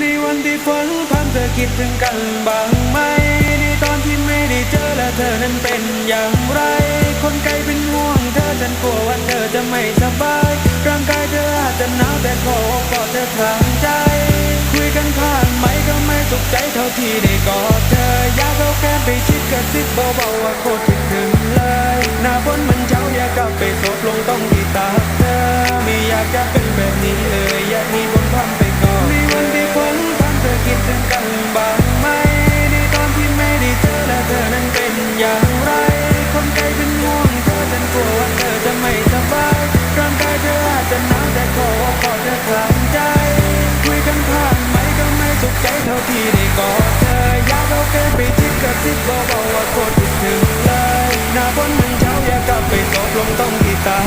ในวันที่ฝนพรำเธอคิดถึงกันบ้างไหม ในตอนที่ไม่ได้เจอและเธอนั้นเป็นอย่างไร คนไกลเป็นห่วงเธอฉันกลัวว่าเธอจะไม่สบาย ร่างกายเธออาจจะหนาวแต่ขอกอดเธอทางใจ คุยกันผ่านไหมก็ไม่สุขใจเท่าที่ได้กอดเธอ อยากเอาแก้มไปชิดกระซิบเบาๆว่าโคตรคิดถึง ที่ได้กอดเธออยากเอาแก้มไปชิดกระซิบเบาๆว่าโคตรคิดถึงเลยหน้าฝนมันเช้าอยากกลับไปตกลงต้องที่ตา